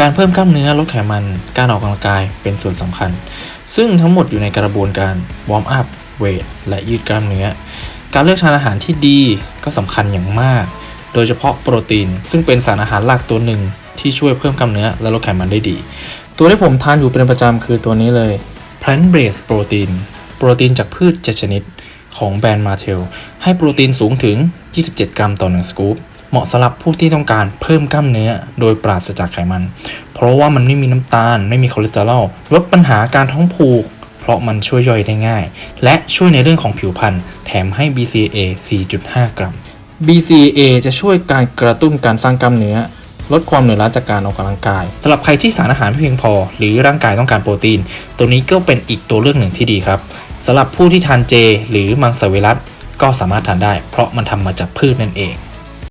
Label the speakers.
Speaker 1: การเพิ่มกล้ามเนื้อลดไขมัน การออกกำลังกายเป็นส่วนสำคัญ ซึ่งทั้งหมดอยู่ในกระบวนการวอร์มอัพเวทและยืดกล้ามเนื้อ การเลือกทานอาหารที่ดีก็สำคัญอย่างมาก โดยเฉพาะโปรตีน ซึ่งเป็นสารอาหารหลักตัวหนึ่งที่ช่วยเพิ่มกล้ามเนื้อและลดไขมันได้ดี ตัวที่ผมทานอยู่เป็นประจำคือตัวนี้เลย Plant Based Protein โปรตีนจากพืช7ชนิดของแบรนด์มาเทลให้โปรตีนสูงถึง 27 กรัมต่อ 1 สกู๊ป เหมาะสำหรับผู้ที่ต้องการเพิ่มกล้ามเนื้อโดยปราศจากไขมัน เพราะว่ามันไม่มีน้ำตาล ไม่มีคอเลสเตอรอลลดปัญหาการท้องผูก เพราะมันช่วยย่อยได้ง่าย และช่วยในเรื่องของผิวพรรณแถมให้ BCA 4.5 กรัม BCA จะช่วยการกระตุ้นการสร้างกล้ามเนื้อ ลดความเหนื่อยล้าจากการออกกำลังกายสำหรับใครที่สารอาหารไม่เพียงพอ หรือร่างกายต้องการโปรตีน ตัวนี้ก็เป็นอีกตัวเลือกหนึ่งที่ดีครับสำหรับผู้ที่ทานเจ หรือมังสวิรัตก็สามารถทานได้ เพราะมันทำมาจากพืชนั่นเอง